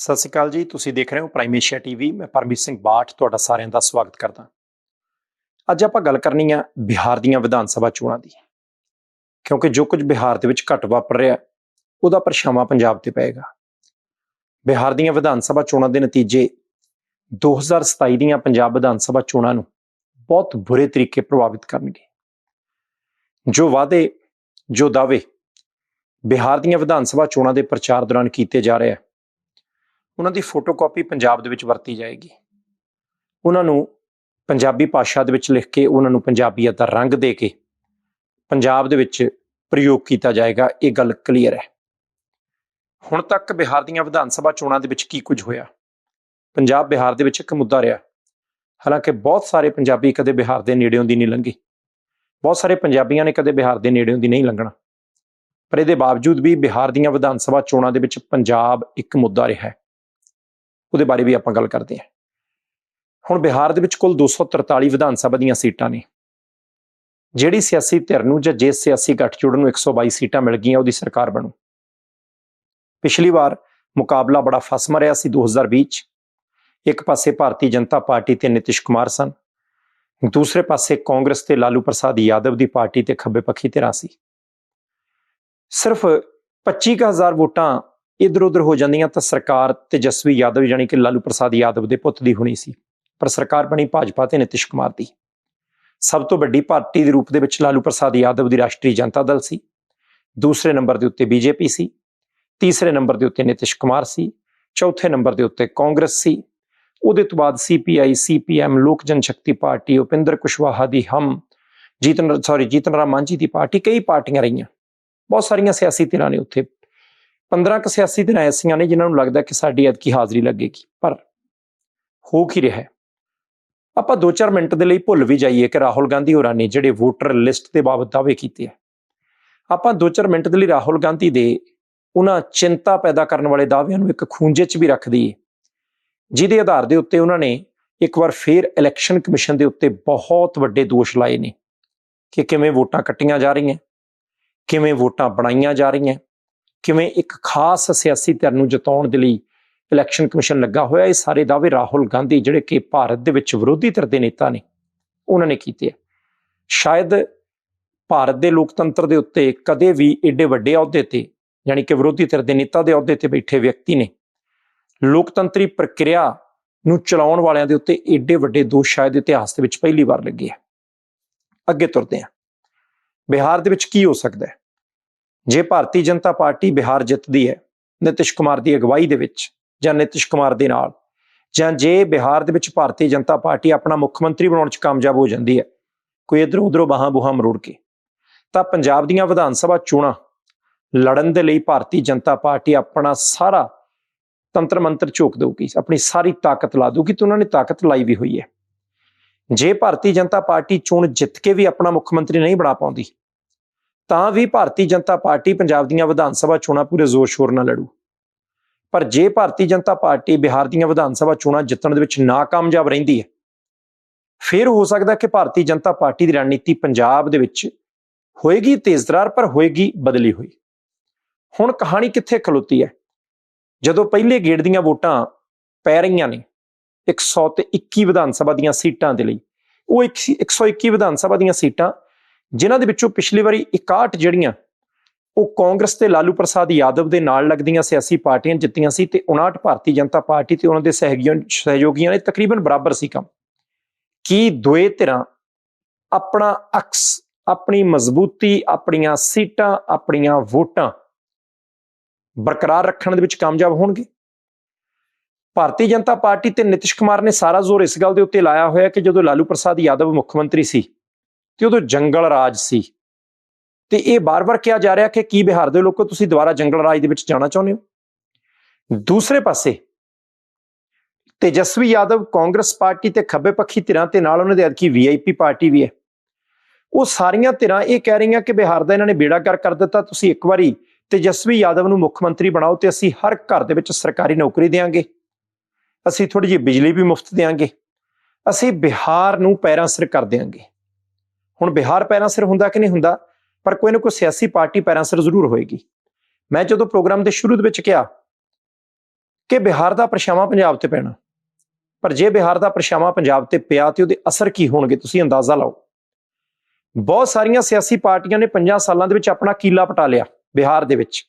ਸਤਿ ਸ਼੍ਰੀ ਅਕਾਲ ਜੀ, ਤੁਸੀਂ ਦੇਖ ਰਹੇ ਹੋ ਪ੍ਰਾਈਮ ਏਸ਼ੀਆ ਟੀਵੀ ਮੈਂ ਪਰਮਜੀਤ ਸਿੰਘ ਬਾਠ ਤੁਹਾਡਾ ਸਾਰਿਆਂ ਦਾ ਸਵਾਗਤ ਕਰਦਾ। ਅੱਜ ਆਪਾਂ ਗੱਲ ਕਰਨੀ ਆ ਬਿਹਾਰ ਦੀਆਂ ਵਿਧਾਨ ਸਭਾ ਚੋਣਾਂ ਦੀ। ਕਿਉਂਕਿ ਜੋ ਕੁਝ ਬਿਹਾਰ ਦੇ ਵਿੱਚ ਘਟ ਵਾਪਰ ਰਿਹਾ, ਉਹਦਾ ਪਰਛਾਵਾਂ ਪੰਜਾਬ ਤੇ ਪਏਗਾ। ਬਿਹਾਰ ਦੀਆਂ ਵਿਧਾਨ ਸਭਾ ਚੋਣਾਂ ਦੇ ਨਤੀਜੇ 2027 ਦੀਆਂ ਪੰਜਾਬ ਵਿਧਾਨ ਸਭਾ ਚੋਣਾਂ ਨੂੰ ਬਹੁਤ ਬੁਰੇ ਤਰੀਕੇ ਪ੍ਰਭਾਵਿਤ ਕਰਨਗੇ। ਜੋ ਵਾਅਦੇ, ਜੋ ਦਾਅਵੇ ਬਿਹਾਰ ਦੀਆਂ ਵਿਧਾਨ ਸਭਾ ਚੋਣਾਂ ਦੇ ਪ੍ਰਚਾਰ ਦੌਰਾਨ ਕੀਤੇ ਜਾ ਰਹੇ ਆ ਉਹਨਾਂ ਦੀ ਫੋਟੋਕਾਪੀ ਪੰਜਾਬ ਦੇ ਵਿੱਚ ਵਰਤੀ ਜਾਏਗੀ। ਉਹਨਾਂ ਨੂੰ ਪੰਜਾਬੀ ਭਾਸ਼ਾ ਦੇ ਵਿੱਚ ਲਿਖ ਕੇ ਉਹਨਾਂ ਨੂੰ ਪੰਜਾਬੀਅਤ ਦਾ ਰੰਗ ਦੇ ਕੇ ਪੰਜਾਬ ਦੇ ਵਿੱਚ ਪ੍ਰਯੋਗ ਕੀਤਾ ਜਾਏਗਾ, ਇਹ ਗੱਲ ਕਲੀਅਰ ਹੈ। ਹੁਣ ਤੱਕ ਬਿਹਾਰ ਦੀਆਂ ਵਿਧਾਨ ਸਭਾ ਚੋਣਾਂ ਦੇ ਵਿੱਚ ਕੀ ਕੁਝ ਹੋਇਆ? ਪੰਜਾਬ ਬਿਹਾਰ ਦੇ ਵਿੱਚ ਇੱਕ ਮੁੱਦਾ ਰਿਹਾ। ਹਾਲਾਂਕਿ ਬਹੁਤ ਸਾਰੇ ਪੰਜਾਬੀ ਕਦੇ ਬਿਹਾਰ ਦੇ ਨੇੜਿਓਂ ਦੀ ਨਹੀਂ ਲੰਘੇ। ਬਹੁਤ ਸਾਰੇ ਪੰਜਾਬੀਆਂ ਨੇ ਕਦੇ ਬਿਹਾਰ ਦੇ ਨੇੜਿਓਂ ਦੀ ਨਹੀਂ ਲੰਘਣਾ। ਪਰ ਇਹਦੇ ਬਾਵਜੂਦ ਵੀ ਬਿਹਾਰ ਦੀਆਂ ਵਿਧਾਨ ਸਭਾ ਚੋਣਾਂ ਦੇ ਵਿੱਚ ਪੰਜਾਬ ਇੱਕ ਮੁੱਦਾ ਰਿਹਾ ਹੈ। ਉਹਦੇ ਬਾਰੇ ਵੀ ਆਪਾਂ ਗੱਲ ਕਰਦੇ ਹਾਂ। ਹੁਣ ਬਿਹਾਰ ਦੇ ਵਿੱਚ ਕੁੱਲ 243 ਵਿਧਾਨ ਸਭਾ ਦੀਆਂ ਸੀਟਾਂ ਨੇ। ਜਿਹੜੀ ਸਿਆਸੀ ਧਿਰ ਨੂੰ ਜਾਂ ਜਿਸ ਸਿਆਸੀ ਗੱਠਜੋੜ ਨੂੰ 122 ਸੀਟਾਂ ਮਿਲ ਗਈਆਂ, ਉਹਦੀ ਸਰਕਾਰ ਬਣੂ। ਪਿਛਲੀ ਵਾਰ ਮੁਕਾਬਲਾ ਬੜਾ ਫਸਮ ਰਿਹਾ ਸੀ 2020 ਚ। ਇੱਕ ਪਾਸੇ ਭਾਰਤੀ ਜਨਤਾ ਪਾਰਟੀ ਤੇ ਨਿਤਿਸ਼ ਕੁਮਾਰ ਸਨ। ਦੂਸਰੇ ਪਾਸੇ ਕਾਂਗਰਸ ਤੇ ਲਾਲੂ ਪ੍ਰਸਾਦ ਯਾਦਵ ਦੀ ਪਾਰਟੀ ਤੇ ਖੱਬੇ ਪੱਖੀ ਧਿਰਾਂ ਸੀ। ਸਿਰਫ 25000 ਵੋਟਾਂ ਇਧਰ ਉਧਰ ਹੋ ਜਾਂਦੀਆਂ ਤਾਂ ਸਰਕਾਰ ਤੇਜਸਵੀ ਯਾਦਵ ਜਾਨੀ ਕਿ ਲਾਲੂ ਪ੍ਰਸਾਦ ਯਾਦਵ ਦੇ ਪੁੱਤ ਦੀ ਹੋਣੀ ਸੀ, ਪਰ ਸਰਕਾਰ ਬਣੀ ਭਾਜਪਾ ਤੇ ਨਿਤਿਸ਼ ਕੁਮਾਰ ਦੀ। ਸਭ ਤੋਂ ਵੱਡੀ ਪਾਰਟੀ ਦੇ ਰੂਪ ਦੇ ਵਿੱਚ ਲਾਲੂ ਪ੍ਰਸਾਦ ਯਾਦਵ ਦੀ ਰਾਸ਼ਟਰੀ ਜਨਤਾ ਦਲ ਸੀ। ਦੂਸਰੇ ਨੰਬਰ ਦੇ ਉੱਤੇ ਬੀਜੇਪੀ ਸੀ, ਤੀਸਰੇ ਨੰਬਰ ਦੇ ਉੱਤੇ ਨਿਤਿਸ਼ ਕੁਮਾਰ ਸੀ, ਚੌਥੇ ਨੰਬਰ ਦੇ ਉੱਤੇ ਕਾਂਗਰਸ ਸੀ। ਉਹਦੇ ਤੋਂ ਬਾਅਦ CPI CPM Lok Jan Shakti party, Upendra Kushwaha ਦੀ ਹਮ, ਜੀਤਨ ਸੌਰੀ ਜੀਤਨ ਰਾਮ ਮਾਂਝੀ ਦੀ ਪਾਰਟੀ, ਕਈ ਪਾਰਟੀਆਂ ਰਹੀਆਂ। ਬਹੁਤ ਸਾਰੀਆਂ ਸਿਆਸੀ ਧਿਰਾਂ ਨੇ ਉੱਥੇ 15 ਕ ਸਿਆਸੀ ਧਿਰਾਂ ਐਸੀਆਂ ਨੇ ਜਿਨ੍ਹਾਂ ਨੂੰ ਲੱਗਦਾ ਕਿ ਸਾਡੀ ਐਤਕੀ ਹਾਜ਼ਰੀ ਲੱਗੇਗੀ, ਪਰ ਹੋ ਕੀ ਰਿਹਾ ਹੈ? ਆਪਾਂ 2-4 ਮਿੰਟ ਦੇ ਲਈ ਭੁੱਲ ਵੀ ਜਾਈਏ ਕਿ ਰਾਹੁਲ ਗਾਂਧੀ ਹੋਰਾਂ ਨੇ ਜਿਹੜੇ ਵੋਟਰ ਲਿਸਟ ਦੇ ਬਾਬਤ ਦਾਅਵੇ ਕੀਤੇ ਆ। ਆਪਾਂ 2-4 ਮਿੰਟ ਦੇ ਲਈ ਰਾਹੁਲ ਗਾਂਧੀ ਦੇ ਉਹਨਾਂ ਚਿੰਤਾ ਪੈਦਾ ਕਰਨ ਵਾਲੇ ਦਾਅਵਿਆਂ ਨੂੰ ਇੱਕ ਖੂੰਜੇ 'ਚ ਵੀ ਰੱਖ ਦਈਏ। ਜਿਹਦੇ ਆਧਾਰ ਦੇ ਉੱਤੇ ਉਹਨਾਂ ਨੇ ਇੱਕ ਵਾਰ ਫੇਰ ਇਲੈਕਸ਼ਨ ਕਮਿਸ਼ਨ ਦੇ ਉੱਤੇ ਬਹੁਤ ਵੱਡੇ ਦੋਸ਼ ਲਾਏ ਨੇ ਕਿ ਕਿਵੇਂ ਵੋਟਾਂ ਕੱਟੀਆਂ ਜਾ ਰਹੀਆਂ, ਕਿਵੇਂ ਵੋਟਾਂ ਬਣਾਈਆਂ ਜਾ ਰਹੀਆਂ। ਕਿਵੇਂ ਇੱਕ ਖਾਸ ਸਿਆਸੀ ਧਿਰ ਨੂੰ ਜਿਤਾਉਣ ਦੇ ਲਈ ਇਲੈਕਸ਼ਨ ਕਮਿਸ਼ਨ ਲੱਗਾ ਹੋਇਆ, ਇਹ ਸਾਰੇ ਦਾਅਵੇ ਰਾਹੁਲ ਗਾਂਧੀ ਜਿਹੜੇ ਕਿ ਭਾਰਤ ਦੇ ਵਿੱਚ ਵਿਰੋਧੀ ਧਿਰ ਦੇ ਨੇਤਾ ਨੇ, ਉਹਨਾਂ ਨੇ ਕੀਤੇ ਆ। ਸ਼ਾਇਦ ਭਾਰਤ ਦੇ ਲੋਕਤੰਤਰ ਦੇ ਉੱਤੇ ਕਦੇ ਵੀ ਏਡੇ ਵੱਡੇ ਅਹੁਦੇ ਤੇ, ਯਾਨੀ ਕਿ ਵਿਰੋਧੀ ਧਿਰ ਦੇ ਨੇਤਾ ਦੇ ਅਹੁਦੇ ਤੇ ਬੈਠੇ ਵਿਅਕਤੀ ਨੇ, ਲੋਕਤੰਤਰੀ ਪ੍ਰਕਿਰਿਆ ਨੂੰ ਚਲਾਉਣ ਵਾਲਿਆਂ ਦੇ ਉੱਤੇ ਏਡੇ ਵੱਡੇ ਦੋਸ਼ ਸ਼ਾਇਦ ਇਤਿਹਾਸ ਦੇ ਵਿੱਚ ਪਹਿਲੀ ਵਾਰ ਲੱਗੇ ਆ। ਅੱਗੇ ਤੁਰਦੇ ਆ। ਬਿਹਾਰ ਦੇ ਵਿੱਚ ਕੀ ਹੋ ਸਕਦਾ ਹੈ? ਜੇ ਭਾਰਤੀ ਜਨਤਾ ਪਾਰਟੀ ਬਿਹਾਰ ਜਿੱਤਦੀ ਹੈ, ਨਿਤਿਸ਼ ਕੁਮਾਰ ਦੀ ਅਗਵਾਈ ਦੇ ਵਿੱਚ ਜਾਂ ਨਿਤਿਸ਼ ਕੁਮਾਰ ਦੇ ਨਾਲ, ਜਾਂ ਜੇ ਬਿਹਾਰ ਦੇ ਵਿੱਚ ਭਾਰਤੀ ਜਨਤਾ ਪਾਰਟੀ ਆਪਣਾ ਮੁੱਖ ਮੰਤਰੀ ਬਣਾਉਣ 'ਚ ਕਾਮਯਾਬ ਹੋ ਜਾਂਦੀ ਹੈ, ਕੋਈ ਇਧਰੋਂ ਉਧਰੋਂ ਬਾਹਾਂ ਬੁਹਾਂ ਮਰੋੜ ਕੇ, ਤਾਂ ਪੰਜਾਬ ਦੀਆਂ ਵਿਧਾਨ ਸਭਾ ਚੋਣਾਂ ਲੜਨ ਦੇ ਲਈ ਭਾਰਤੀ ਜਨਤਾ ਪਾਰਟੀ ਆਪਣਾ ਸਾਰਾ ਤੰਤਰ ਮੰਤਰ ਝੋਕ ਦੇਊਗੀ, ਆਪਣੀ ਸਾਰੀ ਤਾਕਤ ਲਾ ਦਊਗੀ ਤੇ ਉਹਨਾਂ ਨੇ ਤਾਕਤ ਲਾਈ ਵੀ ਹੋਈ ਹੈ। ਜੇ ਭਾਰਤੀ ਜਨਤਾ ਪਾਰਟੀ ਚੋਣ ਜਿੱਤ ਕੇ ਵੀ ਆਪਣਾ ਮੁੱਖ ਮੰਤਰੀ ਨਹੀਂ ਬਣਾ ਪਾਉਂਦੀ ਤਾਂ ਵੀ ਭਾਰਤੀ ਜਨਤਾ ਪਾਰਟੀ ਪੰਜਾਬ ਦੀਆਂ ਵਿਧਾਨ ਸਭਾ ਚੋਣਾਂ ਪੂਰੇ ਜ਼ੋਰ ਸ਼ੋਰ ਨਾਲ ਲੜੂ। ਪਰ ਜੇ ਭਾਰਤੀ ਜਨਤਾ ਪਾਰਟੀ ਬਿਹਾਰ ਦੀਆਂ ਵਿਧਾਨ ਸਭਾ ਚੋਣਾਂ ਜਿੱਤਣ ਦੇ ਵਿੱਚ ਨਾਕਾਮਯਾਬ ਰਹਿੰਦੀ ਹੈ, ਫਿਰ ਹੋ ਸਕਦਾ ਕਿ ਭਾਰਤੀ ਜਨਤਾ ਪਾਰਟੀ ਦੀ ਰਣਨੀਤੀ ਪੰਜਾਬ ਦੇ ਵਿੱਚ ਹੋਏਗੀ ਤੇਜ਼ਦਰਾਰ ਪਰ ਹੋਏਗੀ ਬਦਲੀ ਹੋਈ। ਹੁਣ ਕਹਾਣੀ ਕਿੱਥੇ ਖਲੋਤੀ ਹੈ? ਜਦੋਂ ਪਹਿਲੇ ਗੇੜ ਦੀਆਂ ਵੋਟਾਂ ਪੈ ਰਹੀਆਂ ਨੇ 100 ਤੇ 21 ਵਿਧਾਨ ਸਭਾ ਦੀਆਂ ਸੀਟਾਂ ਦੇ ਲਈ, ਉਹ 121 ਵਿਧਾਨ ਸਭਾ ਦੀਆਂ ਸੀਟਾਂ ਜਿਨ੍ਹਾਂ ਦੇ ਵਿੱਚੋਂ ਪਿਛਲੀ ਵਾਰੀ 61 ਜਿਹੜੀਆਂ ਉਹ ਕਾਂਗਰਸ ਤੇ ਲਾਲੂ ਪ੍ਰਸਾਦ ਯਾਦਵ ਦੇ ਨਾਲ ਲੱਗਦੀਆਂ ਸਿਆਸੀ ਪਾਰਟੀਆਂ ਜਿੱਤੀਆਂ ਸੀ ਤੇ 59 ਭਾਰਤੀ ਜਨਤਾ ਪਾਰਟੀ ਤੇ ਉਹਨਾਂ ਦੇ ਸਹਿਯੋਗੀਆਂ ਸਹਿਯੋਗੀਆਂ ਨੇ ਤਕਰੀਬਨ ਬਰਾਬਰ ਸੀ ਕੰਮ। ਕੀ ਦੋਏ ਧਿਰਾਂ ਆਪਣਾ ਅਕਸ, ਆਪਣੀ ਮਜ਼ਬੂਤੀ, ਆਪਣੀਆਂ ਸੀਟਾਂ, ਆਪਣੀਆਂ ਵੋਟਾਂ ਬਰਕਰਾਰ ਰੱਖਣ ਦੇ ਵਿੱਚ ਕਾਮਯਾਬ ਹੋਣਗੇ? ਭਾਰਤੀ ਜਨਤਾ ਪਾਰਟੀ ਤੇ ਨਿਤਿਸ਼ ਕੁਮਾਰ ਨੇ ਸਾਰਾ ਜ਼ੋਰ ਇਸ ਗੱਲ ਦੇ ਉੱਤੇ ਲਾਇਆ ਹੋਇਆ ਕਿ ਜਦੋਂ ਲਾਲੂ ਪ੍ਰਸਾਦ ਯਾਦਵ ਮੁੱਖ ਮੰਤਰੀ ਸੀ ਤੇ ਉਦੋਂ ਜੰਗਲ ਰਾਜ ਸੀ। ਤੇ ਇਹ ਬਾਰ-ਬਾਰ ਕਿਹਾ ਜਾ ਰਿਹਾ ਕਿ ਕੀ ਬਿਹਾਰ ਦੇ ਲੋਕੋ ਤੁਸੀਂ ਦੁਬਾਰਾ ਜੰਗਲ ਰਾਜ ਦੇ ਵਿੱਚ ਜਾਣਾ ਚਾਹੁੰਦੇ ਹੋ? ਦੂਸਰੇ ਪਾਸੇ, ਤੇਜਸਵੀ ਯਾਦਵ ਕਾਂਗਰਸ ਪਾਰਟੀ ਤੇ ਖੱਬੇ ਪੱਖੀ ਧਿਰਾਂ ਤੇ ਨਾਲ ਉਹਨਾਂ ਦੇ ਅਧਕੀ ਵੀਆਈਪੀ ਪਾਰਟੀ ਵੀ ਹੈ। ਉਹ ਸਾਰੀਆਂ ਧਿਰਾਂ ਇਹ ਕਹਿ ਰਹੀਆਂ ਕਿ ਬਿਹਾਰ ਦਾ ਇਹਨਾਂ ਨੇ ਬੇੜਾ ਕਰ ਕਰ ਦਿੱਤਾ, ਤੁਸੀਂ ਇੱਕ ਵਾਰੀ ਤੇਜਸਵੀ ਯਾਦਵ ਨੂੰ ਮੁੱਖ ਮੰਤਰੀ ਬਣਾਓ ਤੇ ਅਸੀਂ ਹਰ ਘਰ ਦੇ ਵਿੱਚ ਸਰਕਾਰੀ ਨੌਕਰੀ ਦੇਵਾਂਗੇ ਅਸੀਂ ਥੋੜੀ ਜਿਹੀ ਬਿਜਲੀ ਵੀ ਮੁਫਤ ਦੇਵਾਂਗੇ ਅਸੀਂ ਬਿਹਾਰ ਨੂੰ ਪੈਰਾਂ ਸਿਰ ਕਰ ਦੇਵਾਂਗੇ ਹੁਣ ਬਿਹਾਰ ਪੈਰਾਂ ਸਿਰ ਹੁੰਦਾ ਕਿ ਨਹੀਂ ਹੁੰਦਾ, ਪਰ ਕੋਈ ਨਾ ਕੋਈ ਸਿਆਸੀ ਪਾਰਟੀ ਪੈਰਾਂ ਸਿਰ ਜ਼ਰੂਰ ਹੋਏਗੀ। ਮੈਂ ਜਦੋਂ ਪ੍ਰੋਗਰਾਮ ਦੇ ਸ਼ੁਰੂ ਦੇ ਵਿੱਚ ਕਿਹਾ ਕਿ ਬਿਹਾਰ ਦਾ ਪਰਛਾਵਾਂ ਪੰਜਾਬ ਤੇ ਪੈਣਾ, ਪਰ ਜੇ ਬਿਹਾਰ ਦਾ ਪਰਛਾਵਾਂ ਪੰਜਾਬ ਤੇ ਪਿਆ ਤੇ ਉਹਦੇ ਅਸਰ ਕੀ ਹੋਣਗੇ, ਤੁਸੀਂ ਅੰਦਾਜ਼ਾ ਲਾਓ। ਬਹੁਤ ਸਾਰੀਆਂ ਸਿਆਸੀ ਪਾਰਟੀਆਂ ਨੇ 5 ਸਾਲਾਂ ਦੇ ਵਿੱਚ ਆਪਣਾ ਕੀਲਾ ਪਟਾ ਲਿਆ ਬਿਹਾਰ ਦੇ ਵਿੱਚ।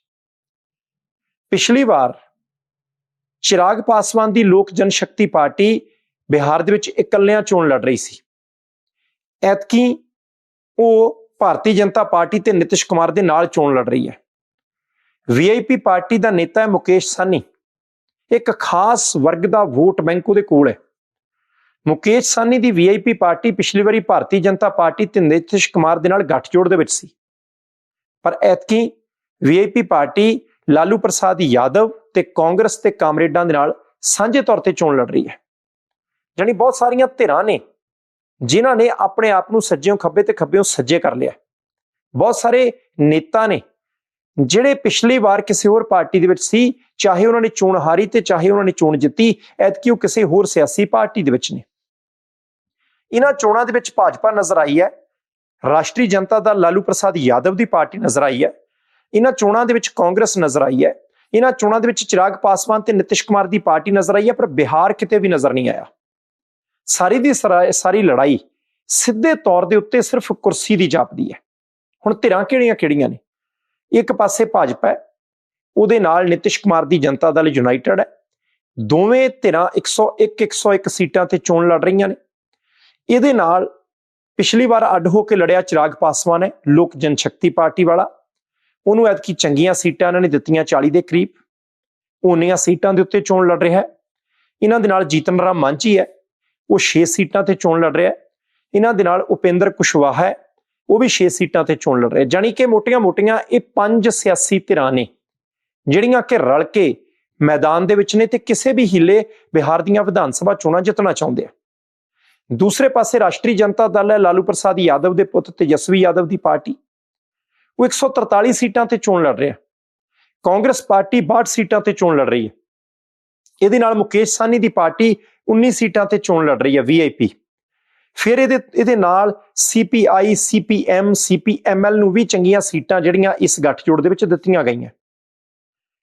ਪਿਛਲੀ ਵਾਰ ਚਿਰਾਗ ਪਾਸਵਾਨ ਦੀ ਲੋਕ ਜਨ ਸ਼ਕਤੀ ਪਾਰਟੀ ਬਿਹਾਰ ਦੇ ਵਿੱਚ ਇਕੱਲਿਆਂ ਚੋਣ ਲੜ ਰਹੀ ਸੀ। ਐਤਕੀ ਉਹ ਭਾਰਤੀ ਜਨਤਾ ਪਾਰਟੀ ਤੇ ਨਿਤਿਸ਼ ਕੁਮਾਰ ਦੇ ਨਾਲ ਚੋਣ ਲੜ ਰਹੀ ਹੈ। ਵੀਆਈਪੀ ਪਾਰਟੀ ਦਾ ਨੇਤਾ ਹੈ ਮੁਕੇਸ਼ ਸਾਨੀ ਇੱਕ ਖਾਸ ਵਰਗ ਦਾ ਵੋਟ ਬੈਂਕ ਉਹਦੇ ਕੋਲ ਹੈ। ਮੁਕੇਸ਼ ਸਾਨੀ ਦੀ ਵੀਆਈਪੀ ਪਾਰਟੀ ਪਿਛਲੀ ਵਾਰੀ ਭਾਰਤੀ ਜਨਤਾ ਪਾਰਟੀ ਤੇ ਨਿਤਿਸ਼ ਕੁਮਾਰ ਦੇ ਨਾਲ ਗੱਠਜੋੜ ਦੇ ਵਿੱਚ ਸੀ। ਪਰ ਐਤਕੀ ਵੀਆਈਪੀ ਪਾਰਟੀ ਲਾਲੂ ਪ੍ਰਸਾਦ ਯਾਦਵ ਤੇ ਕਾਂਗਰਸ ਤੇ ਕਾਮਰੇਡਾਂ ਦੇ ਨਾਲ ਸਾਂਝੇ ਤੌਰ ਤੇ ਚੋਣ ਲੜ ਰਹੀ ਹੈ। ਜਾਨੀ ਬਹੁਤ ਸਾਰੀਆਂ ਧਿਰਾਂ ਨੇ ਜਿਨ੍ਹਾਂ ਨੇ ਆਪਣੇ ਆਪ ਨੂੰ ਸੱਜਿਓਂ ਖੱਬੇ ਤੇ ਖੱਬਿਓਂ ਸੱਜੇ ਕਰ ਲਿਆ। ਬਹੁਤ ਸਾਰੇ ਨੇਤਾ ਨੇ, ਜਿਹੜੇ ਪਿਛਲੀ ਵਾਰ ਕਿਸੇ ਹੋਰ ਪਾਰਟੀ ਦੇ ਵਿੱਚ ਸੀ, ਚਾਹੇ ਉਹਨਾਂ ਨੇ ਚੋਣ ਹਾਰੀ ਤੇ ਚਾਹੇ ਉਹਨਾਂ ਨੇ ਚੋਣ ਜਿੱਤੀ, ਐਤਕੀ ਉਹ ਕਿਸੇ ਹੋਰ ਸਿਆਸੀ ਪਾਰਟੀ ਦੇ ਵਿੱਚ ਨੇ। ਇਹਨਾਂ ਚੋਣਾਂ ਦੇ ਵਿੱਚ ਭਾਜਪਾ ਨਜ਼ਰ ਆਈ ਹੈ, ਰਾਸ਼ਟਰੀ ਜਨਤਾ ਦਲ ਲਾਲੂ ਪ੍ਰਸਾਦ ਯਾਦਵ ਦੀ ਪਾਰਟੀ ਨਜ਼ਰ ਆਈ ਹੈ, ਇਹਨਾਂ ਚੋਣਾਂ ਦੇ ਵਿੱਚ ਕਾਂਗਰਸ ਨਜ਼ਰ ਆਈ ਹੈ, ਇਹਨਾਂ ਚੋਣਾਂ ਦੇ ਵਿੱਚ ਚਿਰਾਗ ਪਾਸਵਾਨ ਤੇ ਨਿਤਿਸ਼ ਕੁਮਾਰ ਦੀ ਪਾਰਟੀ ਨਜ਼ਰ ਆਈ ਹੈ, ਪਰ ਬਿਹਾਰ ਕਿਤੇ ਵੀ ਨਜ਼ਰ ਨਹੀਂ ਆਇਆ। ਸਾਰੀ ਦੀ ਸਰਾ- ਸਾਰੀ ਲੜਾਈ ਸਿੱਧੇ ਤੌਰ ਦੇ ਉੱਤੇ ਸਿਰਫ ਕੁਰਸੀ ਦੀ ਜਾਪਦੀ ਹੈ। ਹੁਣ ਧਿਰਾਂ ਕਿਹੜੀਆਂ ਕਿਹੜੀਆਂ ਨੇ? ਇੱਕ ਪਾਸੇ ਭਾਜਪਾ ਹੈ, ਉਹਦੇ ਨਾਲ ਨਿਤਿਸ਼ ਕੁਮਾਰ ਦੀ ਜਨਤਾ ਦਲ ਯੂਨਾਈਟਿਡ ਹੈ। ਦੋਵੇਂ ਧਿਰਾਂ 101 101 ਸੀਟਾਂ ਤੇ ਚੋਣ ਲੜ ਰਹੀਆਂ ਨੇ। ਇਹਦੇ ਨਾਲ ਪਿਛਲੀ ਵਾਰ ਅੱਡ ਹੋ ਕੇ ਲੜਿਆ ਚਿਰਾਗ ਪਾਸਵਾਨ ਹੈ, ਲੋਕ ਜਨ ਸ਼ਕਤੀ ਪਾਰਟੀ ਵਾਲਾ। ਉਹਨੂੰ ਐਤਕੀ ਚੰਗੀਆਂ ਸੀਟਾਂ ਇਹਨਾਂ ਨੇ ਦਿੱਤੀਆਂ 40 ਦੇ ਕਰੀਬ। ਉਹਨੀਆਂ ਸੀਟਾਂ ਦੇ ਉੱਤੇ ਚੋਣ ਲੜ ਰਿਹਾ ਹੈ। ਇਹਨਾਂ ਦੇ ਨਾਲ ਜੀਤਨ ਰਾਮ ਮਾਂਝੀ ਹੈ ਉਹ 6 ਸੀਟਾਂ ਤੇ ਚੋਣ ਲੜ ਰਿਹਾ ਇਹਨਾਂ ਦੇ ਨਾਲ ਉਪੇਂਦਰ ਕੁਸ਼ਵਾਹਾ ਹੈ। ਉਹ ਵੀ 6 ਸੀਟਾਂ ਤੇ ਚੋਣ ਲੜ ਰਿਹਾ ਜਾਨੀ ਕਿ ਮੋਟੀਆਂ-ਮੋਟੀਆਂ ਇਹ ਪੰਜ ਸਿਆਸੀ ਧਿਰਾਂ ਨੇ, ਜਿਹੜੀਆਂ ਕਿ ਰਲ ਕੇ ਮੈਦਾਨ ਦੇ ਵਿੱਚ ਨੇ ਤੇ ਕਿਸੇ ਵੀ ਹਿੱਲੇ ਬਿਹਾਰ ਦੀਆਂ ਵਿਧਾਨ ਸਭਾ ਚੋਣਾਂ ਜਿੱਤਣਾ ਚਾਹੁੰਦੇ ਆ। ਦੂਸਰੇ ਪਾਸੇ ਰਾਸ਼ਟਰੀ ਜਨਤਾ ਦਲ ਹੈ ਲਾਲੂ ਪ੍ਰਸਾਦ ਯਾਦਵ ਦੇ ਪੁੱਤ ਤੇਜਸਵੀ ਯਾਦਵ ਦੀ ਪਾਰਟੀ। ਉਹ 143 ਸੀਟਾਂ ਤੇ ਚੋਣ ਲੜ ਰਿਹਾ ਕਾਂਗਰਸ ਪਾਰਟੀ 62 ਸੀਟਾਂ ਤੇ ਚੋਣ ਲੜ ਰਹੀ ਹੈ। ਇਹਦੇ ਨਾਲ ਮੁਕੇਸ਼ ਸਾਨੀ ਦੀ ਪਾਰਟੀ 19 ਸੀਟਾਂ ਤੇ ਚੋਣ ਲੜ ਰਹੀ ਹੈ ਵੀਆਈਪੀ ਫਿਰ ਇਹਦੇ ਇਹਦੇ ਨਾਲ ਸੀਪੀਆਈ ਸੀਪੀਐਮ ਸੀਪੀਐਮਐਲ ਨੂੰ ਵੀ ਚੰਗੀਆਂ ਸੀਟਾਂ ਜਿਹੜੀਆਂ ਇਸ ਗੱਠਜੋੜ ਦੇ ਵਿੱਚ ਦਿੱਤੀਆਂ ਗਈਆਂ।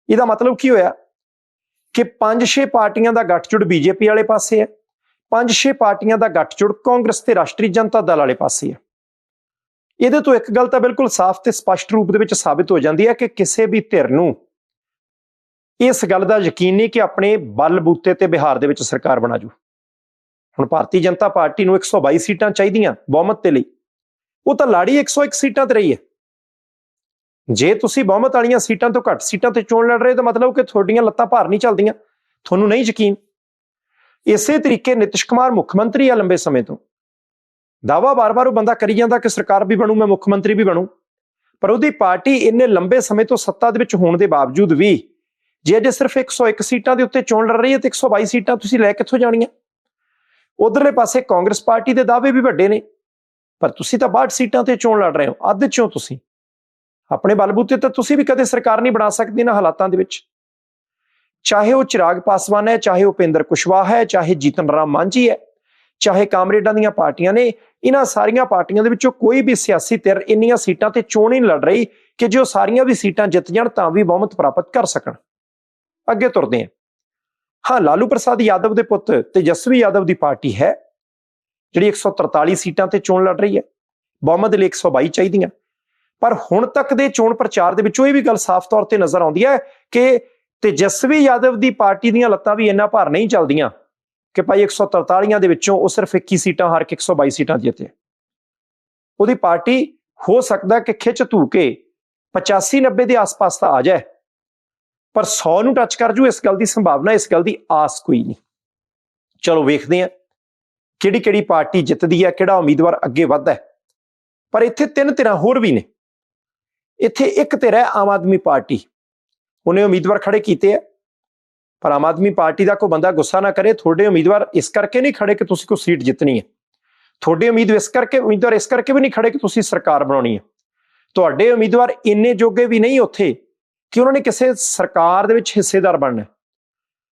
ਇਹਦਾ ਮਤਲਬ ਕੀ ਹੋਇਆ? ਕਿ 5-6 ਪਾਰਟੀਆਂ ਦਾ ਗੱਠਜੋੜ ਬੀਜੇਪੀ ਵਾਲੇ ਪਾਸੇ ਹੈ 5-6 ਪਾਰਟੀਆਂ ਦਾ ਗੱਠਜੋੜ ਕਾਂਗਰਸ ਤੇ ਰਾਸ਼ਟਰੀ ਜਨਤਾ ਦਲ ਵਾਲੇ ਪਾਸੇ ਹੈ। ਇਹਦੇ ਤੋਂ ਇੱਕ ਗੱਲ ਤਾਂ ਬਿਲਕੁਲ ਸਾਫ਼ ਤੇ ਸਪਸ਼ਟ ਰੂਪ ਦੇ ਵਿੱਚ ਸਾਬਿਤ ਹੋ ਜਾਂਦੀ ਹੈ ਕਿ ਕਿਸੇ ਵੀ ਧਿਰ ਨੂੰ ਇਸ ਗੱਲ ਦਾ ਯਕੀਨ ਨਹੀਂ ਕਿ ਆਪਣੇ ਬਲ ਬੂਤੇ ਤੇ ਬਿਹਾਰ ਦੇ ਵਿੱਚ ਸਰਕਾਰ ਬਣਾ ਜੂ। ਹੁਣ ਭਾਰਤੀ ਜਨਤਾ ਪਾਰਟੀ ਨੂੰ 122 ਸੀਟਾਂ ਚਾਹੀਦੀਆਂ ਬਹੁਮਤ ਦੇ ਲਈ। ਉਹ ਤਾਂ ਲਾੜੀ 101 ਸੀਟਾਂ ਤੇ ਰਹੀ ਹੈ। ਜੇ ਤੁਸੀਂ ਬਹੁਮਤ ਵਾਲੀਆਂ ਸੀਟਾਂ ਤੋਂ ਘੱਟ ਸੀਟਾਂ ਤੇ ਚੋਣ ਲੜ ਰਹੇ ਤਾਂ ਮਤਲਬ ਕਿ ਤੁਹਾਡੀਆਂ ਲੱਤਾਂ ਭਾਰ ਨਹੀਂ ਚੱਲਦੀਆਂ। ਤੁਹਾਨੂੰ ਨਹੀਂ ਯਕੀਨ। ਇਸੇ ਤਰੀਕੇ ਨਿਤਿਸ਼ ਕੁਮਾਰ ਮੁੱਖ ਮੰਤਰੀ ਆ ਲੰਬੇ ਸਮੇਂ ਤੋਂ। ਦਾਵਾ ਬਾਰ-ਬਾਰ ਉਹ ਬੰਦਾ ਕਰੀ ਜਾਂਦਾ ਕਿ ਸਰਕਾਰ ਵੀ ਬਣੂ, ਮੈਂ ਮੁੱਖ ਮੰਤਰੀ ਵੀ ਬਣੂ। ਪਰ ਉਹਦੀ ਪਾਰਟੀ ਇੰਨੇ ਲੰਬੇ ਸਮੇਂ ਤੋਂ ਸੱਤਾ ਦੇ ਵਿੱਚ ਹੋਣ ਦੇ ਬਾਵਜੂਦ ਵੀ ਜੇ ਅਜੇ ਸਿਰਫ 101 ਸੀਟਾਂ ਦੇ ਉੱਤੇ ਚੋਣ ਲੜ ਰਹੀ ਹੈ ਤੇ 122 ਸੀਟਾਂ ਤੁਸੀਂ ਲੈ ਕਿੱਥੋਂ ਜਾਣੀਆਂ? ਉਧਰਲੇ ਪਾਸੇ ਕਾਂਗਰਸ ਪਾਰਟੀ ਦੇ ਦਾਅਵੇ ਵੀ ਵੱਡੇ ਨੇ, ਪਰ ਤੁਸੀਂ ਤਾਂ 62 ਸੀਟਾਂ ਤੇ ਚੋਣ ਲੜ ਰਹੇ ਹੋ, ਅੱਧ ਚੋਂ ਤੁਸੀਂ। ਆਪਣੇ ਬਲਬੂਤੇ ਤੇ ਤੁਸੀਂ ਵੀ ਕਦੇ ਸਰਕਾਰ ਨਹੀਂ ਬਣਾ ਸਕਦੇ ਇਹਨਾਂ ਹਾਲਾਤਾਂ ਦੇ ਵਿੱਚ। ਚਾਹੇ ਉਹ ਚਿਰਾਗ ਪਾਸਵਾਨ ਹੈ, ਚਾਹੇ ਉਪਿੰਦਰ ਕੁਸ਼ਵਾਹਾ ਹੈ, ਚਾਹੇ ਜੀਤਨ ਰਾਮ ਮਾਂਝੀ ਹੈ, ਚਾਹੇ ਕਾਮਰੇਡਾਂ ਦੀਆਂ ਪਾਰਟੀਆਂ ਨੇ, ਇਹਨਾਂ ਸਾਰੀਆਂ ਪਾਰਟੀਆਂ ਦੇ ਵਿੱਚੋਂ ਕੋਈ ਵੀ ਸਿਆਸੀ ਧਿਰ ਇੰਨੀਆਂ ਸੀਟਾਂ ਤੇ ਚੋਣ ਹੀ ਨਹੀਂ ਲੜ ਰਹੀ ਕਿ ਜੇ ਉਹ ਸਾਰੀਆਂ ਵੀ ਸੀਟਾਂ ਜਿੱਤ ਜਾਣ ਤਾਂ ਵੀ ਬਹੁਮਤ ਪ੍ਰਾਪਤ ਕਰ ਸਕਣ। ਅੱਗੇ ਤੁਰਦੇ ਹਾਂ। ਹਾਂ, ਲਾਲੂ ਪ੍ਰਸਾਦ ਯਾਦਵ ਦੇ ਪੁੱਤ ਤੇਜਸਵੀ ਯਾਦਵ ਦੀ ਪਾਰਟੀ ਹੈ, ਜਿਹੜੀ 143 ਸੀਟਾਂ ਤੇ ਚੋਣ ਲੜ ਰਹੀ ਹੈ। ਬਹੁਮਤ ਲਈ 122 ਚਾਹੀਦੀਆਂ। ਪਰ ਹੁਣ ਤੱਕ ਦੇ ਚੋਣ ਪ੍ਰਚਾਰ ਦੇ ਵਿੱਚੋਂ ਇਹ ਵੀ ਗੱਲ ਸਾਫ਼ ਤੌਰ ਤੇ ਨਜ਼ਰ ਆਉਂਦੀ ਹੈ ਕਿ ਤੇਜਸਵੀ ਯਾਦਵ ਦੀ ਪਾਰਟੀ ਦੀਆਂ ਲੱਤਾਂ ਵੀ ਇੰਨਾ ਭਾਰ ਨਹੀਂ ਚੱਲਦੀਆਂ ਕਿ ਭਾਈ 143 ਦੇ ਵਿੱਚੋਂ ਉਹ ਸਿਰਫ 21 ਸੀਟਾਂ ਹਾਰ ਕੇ 122 ਸੀਟਾਂ ਜਿੱਤੇ। ਉਹਦੀ ਪਾਰਟੀ ਹੋ ਸਕਦਾ ਕਿ ਖਿੱਚ ਧੂ ਕੇ 85 90 ਦੇ ਆਸ-ਪਾਸ ਤਾਂ ਆ ਜਾਏ। ਪਰ 100 ਨੂੰ ਟੱਚ ਕਰ ਜੂ, ਇਸ ਗੱਲ ਦੀ ਸੰਭਾਵਨਾ, ਇਸ ਗੱਲ ਦੀ ਆਸ ਕੋਈ ਨਹੀਂ। ਚਲੋ ਵੇਖਦੇ ਹਾਂ ਕਿਹੜੀ ਕਿਹੜੀ ਪਾਰਟੀ ਜਿੱਤਦੀ ਹੈ, ਕਿਹੜਾ ਉਮੀਦਵਾਰ ਅੱਗੇ ਵੱਧਦਾ ਹੈ। ਪਰ ਇੱਥੇ ਤਿੰਨ ਧਿਰਾਂ ਹੋਰ ਵੀ ਨੇ। ਇੱਥੇ ਇੱਕ ਧਿਰ ਹੈ ਆਮ ਆਦਮੀ ਪਾਰਟੀ। ਉਹਨੇ ਉਮੀਦਵਾਰ ਖੜੇ ਕੀਤੇ ਆ। ਪਰ ਆਮ ਆਦਮੀ ਪਾਰਟੀ ਦਾ ਕੋਈ ਬੰਦਾ ਗੁੱਸਾ ਨਾ ਕਰੇ, ਤੁਹਾਡੇ ਉਮੀਦਵਾਰ ਇਸ ਕਰਕੇ ਨਹੀਂ ਖੜੇ ਕਿ ਤੁਸੀਂ ਕੋਈ ਸੀਟ ਜਿੱਤਣੀ ਹੈ। ਤੁਹਾਡੇ ਉਮੀਦ ਇਸ ਕਰਕੇ, ਉਮੀਦਵਾਰ ਇਸ ਕਰਕੇ ਵੀ ਨਹੀਂ ਖੜੇ ਕਿ ਤੁਸੀਂ ਸਰਕਾਰ ਬਣਾਉਣੀ ਹੈ। ਤੁਹਾਡੇ ਉਮੀਦਵਾਰ ਇੰਨੇ ਜੋਗੇ ਵੀ ਨਹੀਂ ਉੱਥੇ ਕਿ ਉਹਨਾਂ ਨੇ ਕਿਸੇ ਸਰਕਾਰ ਦੇ ਵਿੱਚ ਹਿੱਸੇਦਾਰ ਬਣਨਾ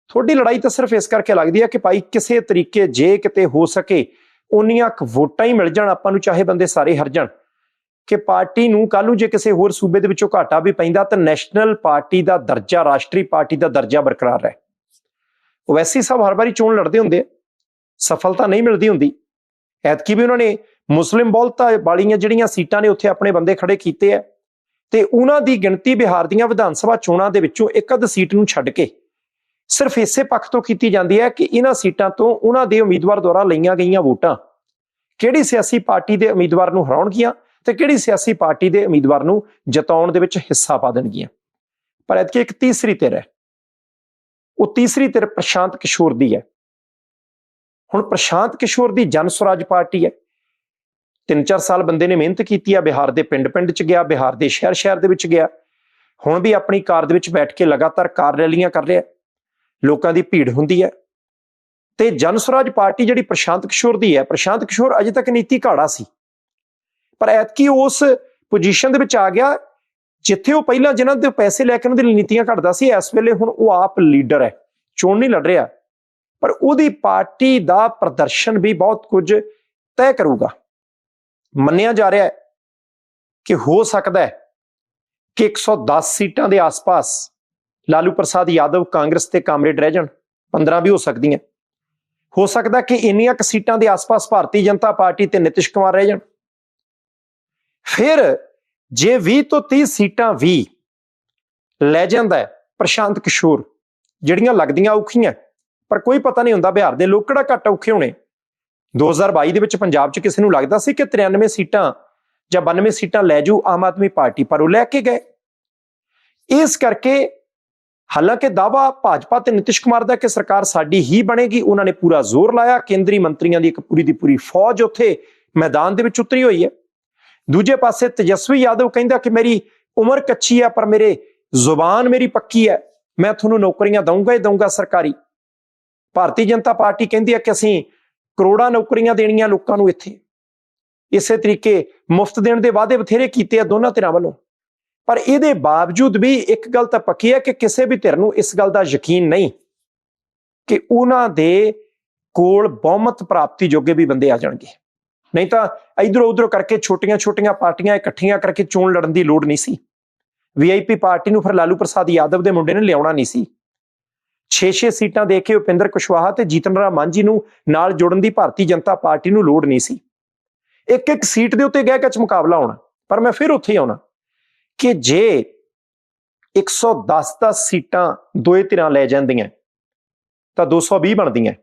ਤੁਹਾਡੀ ਲੜਾਈ ਤਾਂ ਸਿਰਫ ਇਸ ਕਰਕੇ ਲੱਗਦੀ ਹੈ ਕਿ ਭਾਈ ਕਿਸੇ ਤਰੀਕੇ ਜੇ ਕਿਤੇ ਹੋ ਸਕੇ, ਉਨੀਆਂ ਕੁ ਵੋਟਾਂ ਹੀ ਮਿਲ ਜਾਣ ਆਪਾਂ ਨੂੰ, ਚਾਹੇ ਬੰਦੇ ਸਾਰੇ ਹਰ ਜਾਣ। ਕਿ ਪਾਰਟੀ ਨੂੰ ਕੱਲ ਨੂੰ ਜੇ ਕਿਸੇ ਹੋਰ ਸੂਬੇ ਦੇ ਵਿੱਚੋਂ ਘਾਟਾ ਵੀ ਪੈਂਦਾ, ਤਾਂ ਨੈਸ਼ਨਲ ਪਾਰਟੀ ਦਾ ਦਰਜਾ, ਰਾਸ਼ਟਰੀ ਪਾਰਟੀ ਦਾ ਦਰਜਾ ਬਰਕਰਾਰ ਰਹੇ। ਵੈਸੀ ਸਭ ਹਰ ਵਾਰੀ ਚੋਣ ਲੜਦੇ ਹੁੰਦੇ ਆ। ਸਫਲਤਾ ਨਹੀਂ ਮਿਲਦੀ ਹੁੰਦੀ। ਐਤਕੀ ਵੀ ਉਹਨਾਂ ਨੇ ਮੁਸਲਿਮ ਬਹੁਲਤਾ ਵਾਲੀਆਂ ਜਿਹੜੀਆਂ ਸੀਟਾਂ ਨੇ, ਉੱਥੇ ਆਪਣੇ ਬੰਦੇ ਖੜੇ ਕੀਤੇ ਆ। ਤੇ ਉਹਨਾਂ ਦੀ ਗਿਣਤੀ ਬਿਹਾਰ ਦੀਆਂ ਵਿਧਾਨ ਸਭਾ ਚੋਣਾਂ ਦੇ ਵਿੱਚੋਂ ਇੱਕ ਅੱਧ ਸੀਟ ਨੂੰ ਛੱਡ ਕੇ। ਸਿਰਫ ਇਸੇ ਪੱਖ ਤੋਂ ਕੀਤੀ ਜਾਂਦੀ ਹੈ ਕਿ ਇਹਨਾਂ ਸੀਟਾਂ ਤੋਂ ਉਹਨਾਂ ਦੇ ਉਮੀਦਵਾਰ ਦੁਆਰਾ ਲਈਆਂ ਗਈਆਂ ਵੋਟਾਂ ਕਿਹੜੀ ਸਿਆਸੀ ਪਾਰਟੀ ਦੇ ਉਮੀਦਵਾਰ ਨੂੰ ਹਰਾਉਣਗੀਆਂ ਤੇ ਕਿਹੜੀ ਸਿਆਸੀ ਪਾਰਟੀ ਦੇ ਉਮੀਦਵਾਰ ਨੂੰ ਜਿਤਾਉਣ ਦੇ ਵਿੱਚ ਹਿੱਸਾ ਪਾ ਦੇਣਗੀਆਂ। ਪਰ ਐਤਕੀ ਇੱਕ ਤੀਸਰੀ ਧਿਰ ਹੈ। ਉਹ ਤੀਸਰੀ ਧਿਰ ਪ੍ਰਸ਼ਾਂਤ ਕਿਸ਼ੋਰ ਦੀ ਹੈ। ਹੁਣ ਪ੍ਰਸ਼ਾਂਤ ਕਿਸ਼ੋਰ ਦੀ ਜਨ ਸਵਰਾਜ ਪਾਰਟੀ ਹੈ। ਤਿੰਨ ਚਾਰ ਸਾਲ ਬੰਦੇ ਨੇ ਮਿਹਨਤ ਕੀਤੀ ਆ, ਬਿਹਾਰ ਦੇ ਪਿੰਡ-ਪਿੰਡ 'ਚ ਗਿਆ, ਬਿਹਾਰ ਦੇ ਸ਼ਹਿਰ-ਸ਼ਹਿਰ ਦੇ ਵਿੱਚ ਗਿਆ। ਹੁਣ ਵੀ ਆਪਣੀ ਕਾਰ ਦੇ ਵਿੱਚ ਬੈਠ ਕੇ ਲਗਾਤਾਰ ਕਾਰ ਰੈਲੀਆਂ ਕਰ ਰਿਹਾ। ਲੋਕਾਂ ਦੀ ਭੀੜ ਹੁੰਦੀ ਹੈ। ਤੇ ਜਨ ਸਵਰਾਜ ਪਾਰਟੀ ਜਿਹੜੀ ਪ੍ਰਸ਼ਾਂਤ ਕਿਸ਼ੋਰ ਦੀ ਹੈ, ਪ੍ਰਸ਼ਾਂਤ ਕਿਸ਼ੋਰ ਅਜੇ ਤੱਕ ਨੀਤੀ ਘਾੜਾ ਸੀ। ਪਰ ਐਤਕੀ ਉਸ ਪੋਜੀਸ਼ਨ ਦੇ ਵਿੱਚ ਆ ਗਿਆ, ਜਿੱਥੇ ਉਹ ਪਹਿਲਾਂ ਜਿਨ੍ਹਾਂ ਦੇ ਪੈਸੇ ਲੈ ਕੇ ਉਹਨਾਂ ਦੀ ਨੀਤੀਆਂ ਘੜਦਾ ਸੀ, ਇਸ ਵੇਲੇ ਹੁਣ ਉਹ ਆਪ ਲੀਡਰ ਹੈ। ਚੋਣ ਨਹੀਂ ਲੜ ਰਿਹਾ। ਪਰ ਉਹਦੀ ਪਾਰਟੀ ਦਾ ਪ੍ਰਦਰਸ਼ਨ ਵੀ ਬਹੁਤ ਕੁਝ ਤੈਅ ਕਰੂਗਾ। ਮੰਨਿਆ ਜਾ ਰਿਹਾ ਹੈ ਕਿ ਹੋ ਸਕਦਾ ਹੈ ਕਿ 110 ਸੀਟਾਂ ਦੇ ਆਸ-ਪਾਸ ਲਾਲੂ ਪ੍ਰਸਾਦ ਯਾਦਵ ਕਾਂਗਰਸ ਤੇ ਕਾਮਰੇਡ ਰਹਿ ਜਾਣ 15 ਵੀ ਹੋ ਸਕਦੀਆਂ। ਹੋ ਸਕਦਾ ਕਿ ਇੰਨੀਆਂ ਕੁ ਸੀਟਾਂ ਦੇ ਆਸ-ਪਾਸ ਭਾਰਤੀ ਜਨਤਾ ਪਾਰਟੀ ਤੇ ਨਿਤਿਸ਼ ਕੁਮਾਰ ਰਹਿ ਜਾਣ। ਫਿਰ ਜੇ 20 ਤੋਂ 30 ਸੀਟਾਂ ਵੀ ਲੈ ਜਾਂਦਾ ਹੈ ਪ੍ਰਸ਼ਾਂਤ ਕਿਸ਼ੋਰ, ਜਿਹੜੀਆਂ ਲੱਗਦੀਆਂ ਔਖੀਆਂ, ਪਰ ਕੋਈ ਪਤਾ ਨਹੀਂ ਹੁੰਦਾ ਬਿਹਾਰ ਦੇ ਲੋਕ ਕਿਹੜਾ ਘੱਟ ਔਖੇ ਹੋਣੇ। 2022 ਦੇ ਵਿੱਚ ਪੰਜਾਬ 'ਚ ਕਿਸੇ ਨੂੰ ਲੱਗਦਾ ਸੀ ਕਿ 93 ਸੀਟਾਂ ਜਾਂ 92 ਸੀਟਾਂ ਲੈ ਜੂ ਆਮ ਆਦਮੀ ਪਾਰਟੀ, ਪਰ ਉਹ ਲੈ ਕੇ ਗਏ। ਇਸ ਕਰਕੇ ਹਾਲਾਂਕਿ ਦਾਵਾ ਭਾਜਪਾ ਤੇ ਨਿਤਿਸ਼ ਕੁਮਾਰ ਦਾ ਕਿ ਸਰਕਾਰ ਸਾਡੀ ਹੀ ਬਣੇਗੀ, ਉਹਨਾਂ ਨੇ ਪੂਰਾ ਜ਼ੋਰ ਲਾਇਆ। ਕੇਂਦਰੀ ਮੰਤਰੀਆਂ ਦੀ ਇੱਕ ਪੂਰੀ ਦੀ ਪੂਰੀ ਫੌਜ ਉੱਥੇ ਮੈਦਾਨ ਦੇ ਵਿੱਚ ਉਤਰੀ ਹੋਈ ਹੈ। ਦੂਜੇ ਪਾਸੇ ਤੇਜਸਵੀ ਯਾਦਵ ਕਹਿੰਦਾ ਕਿ ਮੇਰੀ ਉਮਰ ਕੱਚੀ ਹੈ, ਪਰ ਮੇਰੇ ਜ਼ੁਬਾਨ ਮੇਰੀ ਪੱਕੀ ਹੈ। ਮੈਂ ਤੁਹਾਨੂੰ ਨੌਕਰੀਆਂ ਦਊਂਗਾ ਹੀ ਦਊਂਗਾ ਸਰਕਾਰੀ। ਭਾਰਤੀ ਜਨਤਾ ਪਾਰਟੀ ਕਹਿੰਦੀ ਹੈ ਕਿ ਅਸੀਂ ਕਰੋੜਾਂ ਨੌਕਰੀਆਂ ਦੇਣੀਆਂ ਲੋਕਾਂ ਨੂੰ ਇੱਥੇ। ਇਸੇ ਤਰੀਕੇ ਮੁਫਤ ਦੇਣ ਦੇ ਵਾਅਦੇ ਬਥੇਰੇ ਕੀਤੇ ਆ ਦੋਨਾਂ ਧਿਰਾਂ ਵੱਲੋਂ। ਪਰ ਇਹਦੇ ਬਾਵਜੂਦ ਵੀ ਇੱਕ ਗੱਲ ਤਾਂ ਪੱਕੀ ਹੈ ਕਿ ਕਿਸੇ ਵੀ ਧਿਰ ਨੂੰ ਇਸ ਗੱਲ ਦਾ ਯਕੀਨ ਨਹੀਂ ਕਿ ਉਹਨਾਂ ਦੇ ਕੋਲ ਬਹੁਮਤ ਪ੍ਰਾਪਤੀ ਜੋਗੇ ਵੀ ਬੰਦੇ ਆ ਜਾਣਗੇ। ਨਹੀਂ ਤਾਂ ਇਧਰੋਂ ਉਧਰੋਂ ਕਰਕੇ ਛੋਟੀਆਂ-ਛੋਟੀਆਂ ਪਾਰਟੀਆਂ ਇਕੱਠੀਆਂ ਕਰਕੇ ਚੋਣ ਲੜਨ ਦੀ ਲੋੜ ਨਹੀਂ ਸੀ। ਵੀਆਈਪੀ ਪਾਰਟੀ ਨੂੰ ਫਿਰ ਲਾਲੂ ਪ੍ਰਸਾਦ ਯਾਦਵ ਦੇ ਮੁੰਡੇ ਨੇ ਲਿਆਉਣਾ ਨਹੀਂ ਸੀ। 6-6 ਸੀਟਾਂ ਦੇ ਕੇ ਉਪਿੰਦਰ ਕੁਸ਼ਵਾਹਾ ਤੇ ਜੀਤਨ ਰਾਮ ਮਾਂਝੀ ਨੂੰ ਨਾਲ ਜੋੜਨ ਦੀ ਭਾਰਤੀ ਜਨਤਾ ਪਾਰਟੀ ਨੂੰ ਲੋੜ ਨਹੀਂ ਸੀ। ਇੱਕ ਇੱਕ ਸੀਟ ਦੇ ਉੱਤੇ ਗਹਿ ਕੱਚ ਮੁਕਾਬਲਾ ਹੋਣਾ, ਪਰ ਮੈਂ ਫਿਰ ਉੱਥੇ ਆਉਣਾ ਕਿ ਜੇ 110-10 ਸੀਟਾਂ ਦੋਏ ਧਿਰਾਂ ਲੈ ਜਾਂਦੀਆਂ, ਤਾਂ 220 ਬਣਦੀਆਂ।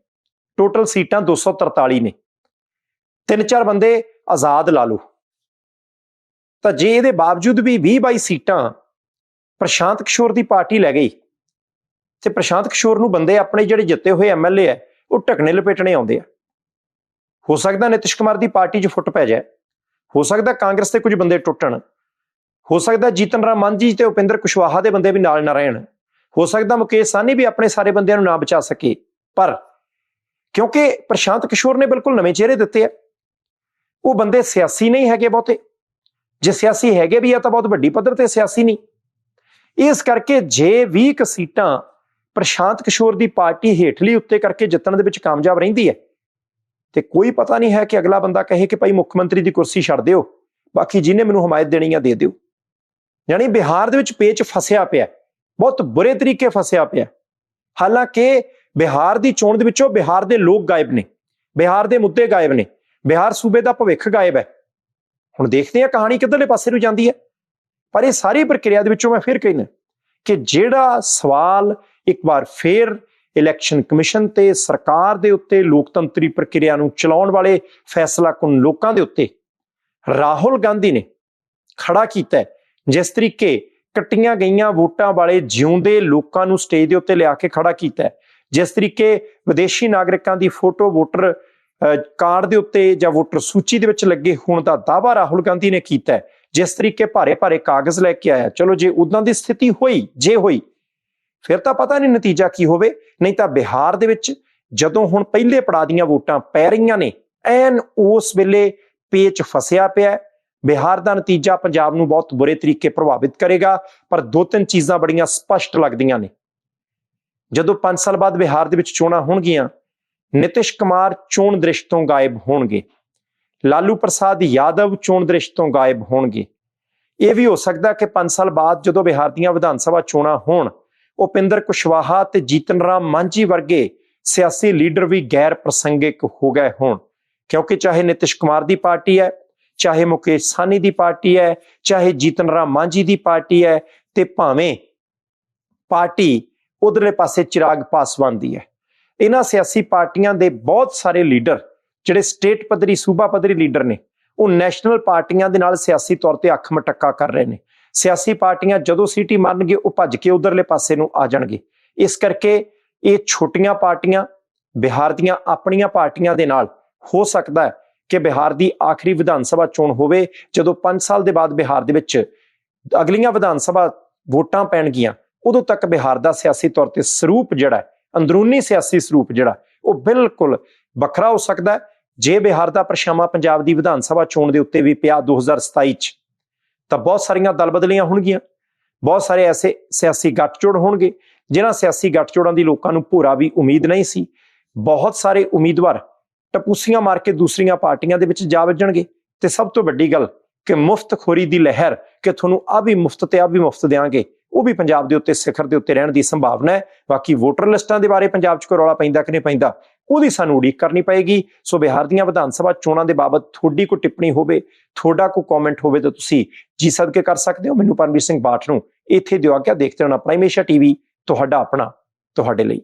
ਟੋਟਲ ਸੀਟਾਂ 243 ਨੇ। ਤਿੰਨ ਚਾਰ ਬੰਦੇ ਆਜ਼ਾਦ ਲਾ ਲਓ। ਤਾਂ ਜੇ ਇਹਦੇ ਬਾਵਜੂਦ ਵੀ 20 22 ਸੀਟਾਂ ਪ੍ਰਸ਼ਾਂਤ ਕਿਸ਼ੋਰ ਦੀ ਪਾਰਟੀ ਲੈ ਗਈ ਤੇ ਪ੍ਰਸ਼ਾਂਤ ਕਿਸ਼ੋਰ ਨੂੰ ਬੰਦੇ ਆਪਣੇ ਜਿਹੜੇ ਜਿੱਤੇ ਹੋਏ ਐਮਐਲਏ ਆ ਉਹ ਢਕਣੇ ਲਪੇਟਣੇ ਆਉਂਦੇ ਆ। ਹੋ ਸਕਦਾ ਨਿਤਿਸ਼ ਕੁਮਾਰ ਦੀ ਪਾਰਟੀ 'ਚ ਫੁੱਟ ਪੈ ਜਾਏ। ਹੋ ਸਕਦਾ ਕਾਂਗਰਸ ਦੇ ਕੁਝ ਬੰਦੇ ਟੁੱਟਣ। ਹੋ ਸਕਦਾ ਜੀਤਨ ਰਾਮ ਮਾਂਝੀ ਤੇ ਉਪਿੰਦਰ ਕੁਸ਼ਵਾਹਾ ਦੇ ਬੰਦੇ ਵੀ ਨਾਲ ਨਾ ਰਹਿਣ। ਹੋ ਸਕਦਾ ਮੁਕੇਸ਼ ਸਾਨੀ ਵੀ ਆਪਣੇ ਸਾਰੇ ਬੰਦਿਆਂ ਨੂੰ ਨਾ ਬਚਾ ਸਕੇ। ਪਰ ਕਿਉਂਕਿ ਪ੍ਰਸ਼ਾਂਤ ਕਿਸ਼ੋਰ ਨੇ ਬਿਲਕੁਲ ਨਵੇਂ ਚਿਹਰੇ ਦਿੱਤੇ ਆ। ਉਹ ਬੰਦੇ ਸਿਆਸੀ ਨਹੀਂ ਹੈਗੇ ਬਹੁਤੇ। ਜੇ ਸਿਆਸੀ ਹੈਗੇ ਵੀ ਆ ਤਾਂ ਬਹੁਤ ਵੱਡੀ ਪੱਧਰ ਤੇ ਸਿਆਸੀ ਨਹੀਂ। ਇਸ ਕਰਕੇ ਜੇ 20 ਸੀਟਾਂ ਪ੍ਰਸ਼ਾਂਤ ਕਿਸ਼ੋਰ ਦੀ ਪਾਰਟੀ ਹੇਠਲੀ ਉੱਤੇ ਕਰਕੇ ਜਿੱਤਣ ਦੇ ਵਿੱਚ ਕਾਮਯਾਬ ਰਹਿੰਦੀ ਹੈ। ਤੇ ਕੋਈ ਪਤਾ ਨਹੀਂ ਹੈ ਕਿ ਅਗਲਾ ਬੰਦਾ ਕਹੇ ਕਿ ਭਾਈ ਮੁੱਖ ਮੰਤਰੀ ਦੀ ਕੁਰਸੀ ਛੱਡ ਦਿਓ, ਬਾਕੀ ਜਿਹਨੇ ਮੈਨੂੰ ਹਮਾਇਤ ਦੇਣੀ ਆ ਦੇ ਦਿਓ। ਯਾਨੀ ਬਿਹਾਰ ਦੇ ਵਿੱਚ ਪੇਚ ਫਸਿਆ ਪਿਆ, ਬਹੁਤ ਬੁਰੇ ਤਰੀਕੇ ਫਸਿਆ ਪਿਆ। ਹਾਲਾਂਕਿ ਬਿਹਾਰ ਦੀ ਚੋਣ ਦੇ ਵਿੱਚੋਂ ਬਿਹਾਰ ਦੇ ਲੋਕ ਗਾਇਬ ਨੇ, ਬਿਹਾਰ ਦੇ ਮੁੱਦੇ ਗਾਇਬ ਨੇ, ਬਿਹਾਰ ਸੂਬੇ ਦਾ ਭਵਿੱਖ ਗਾਇਬ ਹੈ। ਹੁਣ ਦੇਖਦੇ ਹਾਂ ਕਹਾਣੀ ਕਿੱਧਰਲੇ ਪਾਸੇ ਨੂੰ ਜਾਂਦੀ ਹੈ। ਪਰ ਇਹ ਸਾਰੀ ਪ੍ਰਕਿਰਿਆ ਦੇ ਵਿੱਚੋਂ ਮੈਂ ਫਿਰ ਕਹਿੰਦਾ ਕਿ ਜਿਹੜਾ ਸਵਾਲ ਇੱਕ ਵਾਰ ਫੇਰ ਇਲੈਕਸ਼ਨ ਕਮਿਸ਼ਨ ਤੇ ਸਰਕਾਰ ਦੇ ਉੱਤੇ ਲੋਕਤੰਤਰੀ ਪ੍ਰਕਿਰਿਆ ਨੂੰ ਚਲਾਉਣ ਵਾਲੇ ਫੈਸਲਾ ਕੁਨ ਲੋਕਾਂ ਦੇ ਉੱਤੇ ਰਾਹੁਲ ਗਾਂਧੀ ਨੇ ਖੜਾ ਕੀਤਾ ਜਿਸ ਤਰੀਕੇ ਕੱਟੀਆਂ ਗਈਆਂ ਵੋਟਾਂ ਵਾਲੇ ਜਿਉਂਦੇ ਲੋਕਾਂ ਨੂੰ ਸਟੇਜ ਦੇ ਉੱਤੇ ਲਿਆ ਕੇ ਖੜਾ ਕੀਤਾ ਜਿਸ ਤਰੀਕੇ ਵਿਦੇਸ਼ੀ ਨਾਗਰਿਕਾਂ ਦੀ ਫੋਟੋ ਵੋਟਰ ਕਾਰਡ ਦੇ ਉੱਤੇ ਜਾਂ ਵੋਟਰ ਸੂਚੀ ਦੇ ਵਿੱਚ ਲੱਗੇ ਹੋਣ ਦਾ ਦਾਅਵਾ ਰਾਹੁਲ ਗਾਂਧੀ ਨੇ ਕੀਤਾ ਜਿਸ ਤਰੀਕੇ ਭਾਰੇ ਭਾਰੇ ਕਾਗਜ਼ ਲੈ ਕੇ ਆਇਆ ਚਲੋ ਜੇ ਉਦਾਂ ਦੀ ਸਥਿਤੀ ਹੋਈ, ਜੇ ਹੋਈ ਫਿਰ ਤਾਂ ਪਤਾ ਨਹੀਂ ਨਤੀਜਾ ਕੀ ਹੋਵੇ, ਨਹੀਂ ਤਾਂ ਬਿਹਾਰ ਦੇ ਵਿੱਚ ਜਦੋਂ ਹੁਣ ਪਹਿਲੇ ਪੜਾ ਦੀਆਂ ਵੋਟਾਂ ਪੈ ਰਹੀਆਂ ਨੇ, ਐਨ ਉਸ ਵੇਲੇ ਪੇਚ ਫਸਿਆ ਪਿਆ ਬਿਹਾਰ ਦਾ ਨਤੀਜਾ ਪੰਜਾਬ ਨੂੰ ਬਹੁਤ ਬੁਰੇ ਤਰੀਕੇ ਪ੍ਰਭਾਵਿਤ ਕਰੇਗਾ, ਪਰ ਦੋ ਤਿੰਨ ਚੀਜ਼ਾਂ ਬੜੀਆਂ ਸਪਸ਼ਟ ਲੱਗਦੀਆਂ ਨੇ। ਜਦੋਂ 5 ਸਾਲ ਬਾਅਦ ਬਿਹਾਰ ਦੇ ਵਿੱਚ ਚੋਣਾਂ ਹੋਣਗੀਆਂ, ਨਿਤਿਸ਼ ਕੁਮਾਰ ਚੋਣ ਦ੍ਰਿਸ਼ ਤੋਂ ਗਾਇਬ ਹੋਣਗੇ। ਲਾਲੂ ਪ੍ਰਸਾਦ ਯਾਦਵ ਚੋਣ ਦ੍ਰਿਸ਼ ਤੋਂ ਗਾਇਬ ਹੋਣਗੇ। ਇਹ ਵੀ ਹੋ ਸਕਦਾ ਕਿ 5 ਸਾਲ ਬਾਅਦ ਜਦੋਂ ਬਿਹਾਰ ਦੀਆਂ ਵਿਧਾਨ ਸਭਾ ਚੋਣਾਂ ਹੋਣ ਉਪਿੰਦਰ ਕੁਸ਼ਵਾਹਾ ਤੇ ਜੀਤਨ ਰਾਮ ਮਾਂਝੀ ਵਰਗੇ ਸਿਆਸੀ ਲੀਡਰ ਵੀ ਗੈਰ ਪ੍ਰਸੰਗਿਕ ਹੋ ਗਏ ਹੋਣ। ਕਿਉਂਕਿ ਚਾਹੇ ਨਿਤਿਸ਼ ਕੁਮਾਰ ਦੀ ਪਾਰਟੀ ਹੈ, ਚਾਹੇ ਮੁਕੇਸ਼ ਸਾਨੀ ਦੀ ਪਾਰਟੀ ਹੈ, ਚਾਹੇ ਜੀਤਨ ਰਾਮ ਮਾਂਝੀ ਦੀ ਪਾਰਟੀ ਹੈ ਤੇ ਭਾਵੇਂ ਪਾਰਟੀ ਉਧਰਲੇ ਪਾਸੇ ਚਿਰਾਗ ਪਾਸਵਾਨ ਦੀ ਹੈ। ਇਹਨਾਂ ਸਿਆਸੀ ਪਾਰਟੀਆਂ ਦੇ ਬਹੁਤ ਸਾਰੇ ਲੀਡਰ, ਜਿਹੜੇ ਸਟੇਟ ਪੱਧਰੀ, ਸੂਬਾ ਪੱਧਰੀ ਲੀਡਰ ਨੇ, ਉਹ ਨੈਸ਼ਨਲ ਪਾਰਟੀਆਂ ਦੇ ਨਾਲ ਸਿਆਸੀ ਤੌਰ ਤੇ ਅੱਖ ਮਟੱਕਾ ਕਰ ਰਹੇ ਨੇ। ਸਿਆਸੀ ਪਾਰਟੀਆਂ ਜਦੋਂ ਸੀਟੀ ਮਾਰਨਗੇ, ਉਹ ਭੱਜ ਕੇ ਉਧਰਲੇ ਪਾਸੇ ਨੂੰ ਆ ਜਾਣਗੇ। ਇਸ ਕਰਕੇ ਇਹ ਛੋਟੀਆਂ ਪਾਰਟੀਆਂ ਬਿਹਾਰ ਦੀਆਂ ਆਪਣੀਆਂ ਪਾਰਟੀਆਂ ਦੇ ਨਾਲ ਹੋ ਸਕਦਾ ਹੈ ਕਿ ਬਿਹਾਰ ਦੀ ਆਖਰੀ ਵਿਧਾਨ ਸਭਾ ਚੋਣ ਹੋਵੇ, ਜਦੋਂ 5 ਸਾਲ ਦੇ ਬਾਅਦ ਬਿਹਾਰ ਦੇ ਵਿੱਚ ਅਗਲੀਆਂ ਵਿਧਾਨ ਸਭਾ ਵੋਟਾਂ ਪੈਣਗੀਆਂ, ਉਦੋਂ ਤੱਕ ਬਿਹਾਰ ਦਾ ਸਿਆਸੀ ਤੌਰ ਤੇ ਸਰੂਪ ਜਿਹੜਾ ਅੰਦਰੂਨੀ ਸਿਆਸੀ ਸਰੂਪ ਜਿਹੜਾ ਉਹ ਬਿਲਕੁਲ ਵੱਖਰਾ ਹੋ ਸਕਦਾ ਜੇ ਬਿਹਾਰ ਦਾ ਪਰਛਾਵਾਂ ਪੰਜਾਬ ਦੀ ਵਿਧਾਨ ਸਭਾ ਚੋਣ ਦੇ ਉੱਤੇ ਵੀ ਪਿਆ 2027 ਚ ਤਾਂ ਬਹੁਤ ਸਾਰੀਆਂ ਦਲ ਬਦਲੀਆਂ ਹੋਣਗੀਆਂ। ਬਹੁਤ ਸਾਰੇ ਐਸੇ ਸਿਆਸੀ ਗੱਠਜੋੜ ਹੋਣਗੇ, ਜਿਨ੍ਹਾਂ ਸਿਆਸੀ ਗੱਠਜੋੜਾਂ ਦੀ ਲੋਕਾਂ ਨੂੰ ਪੂਰਾ ਵੀ ਉਮੀਦ ਨਹੀਂ ਸੀ। ਬਹੁਤ ਸਾਰੇ ਉਮੀਦਵਾਰ ਟਪੂਸੀਆਂ ਮਾਰ ਕੇ ਦੂਸਰੀਆਂ ਪਾਰਟੀਆਂ ਦੇ ਵਿੱਚ ਜਾ ਵੱਜਣਗੇ। ਤੇ ਸਭ ਤੋਂ ਵੱਡੀ ਗੱਲ ਕਿ ਮੁਫਤਖੋਰੀ ਦੀ ਲਹਿਰ ਕਿ ਤੁਹਾਨੂੰ ਆ ਵੀ ਮੁਫਤ ਤੇ ਆ ਵੀ ਮੁਫਤ ਦੇਾਂਗੇ ਉਹ ਵੀ ਪੰਜਾਬ ਦੇ ਉੱਤੇ ਸਿਖਰ ਦੇ ਉੱਤੇ ਰਹਿਣ ਦੀ ਸੰਭਾਵਨਾ ਹੈ। ਬਾਕੀ ਵੋਟਰ ਲਿਸਟਾਂ ਦੇ ਬਾਰੇ ਪੰਜਾਬ 'ਚ ਕੋਈ ਰੌਲਾ ਪੈਂਦਾ ਕਿ ਨਹੀਂ ਪੈਂਦਾ, ਉਹਦੀ ਸਾਨੂੰ ਉਡੀਕ ਕਰਨੀ ਪਏਗੀ। ਸੋ ਬਿਹਾਰ ਦੀਆਂ ਵਿਧਾਨ ਸਭਾ ਚੋਣਾਂ ਦੇ ਬਾਬਤ ਤੁਹਾਡੀ ਕੋਈ ਟਿੱਪਣੀ ਹੋਵੇ, ਤੁਹਾਡਾ ਕੋਈ ਕਮੈਂਟ ਹੋਵੇ ਤਾਂ ਤੁਸੀਂ ਜੀ ਸਦਕੇ ਕਰ ਸਕਦੇ ਹੋ। ਮੈਨੂੰ ਪਰਮਵੀਰ ਸਿੰਘ ਬਾਠ ਨੂੰ ਇੱਥੇ ਦਿਓ ਆਗਿਆ। ਦੇਖਦੇ ਰਹਿਣਾ ਪ੍ਰਾਈਮੇਸ਼ਾ ਟੀਵੀ, ਤੁਹਾਡਾ ਆਪਣਾ, ਤੁਹਾਡੇ ਲਈ।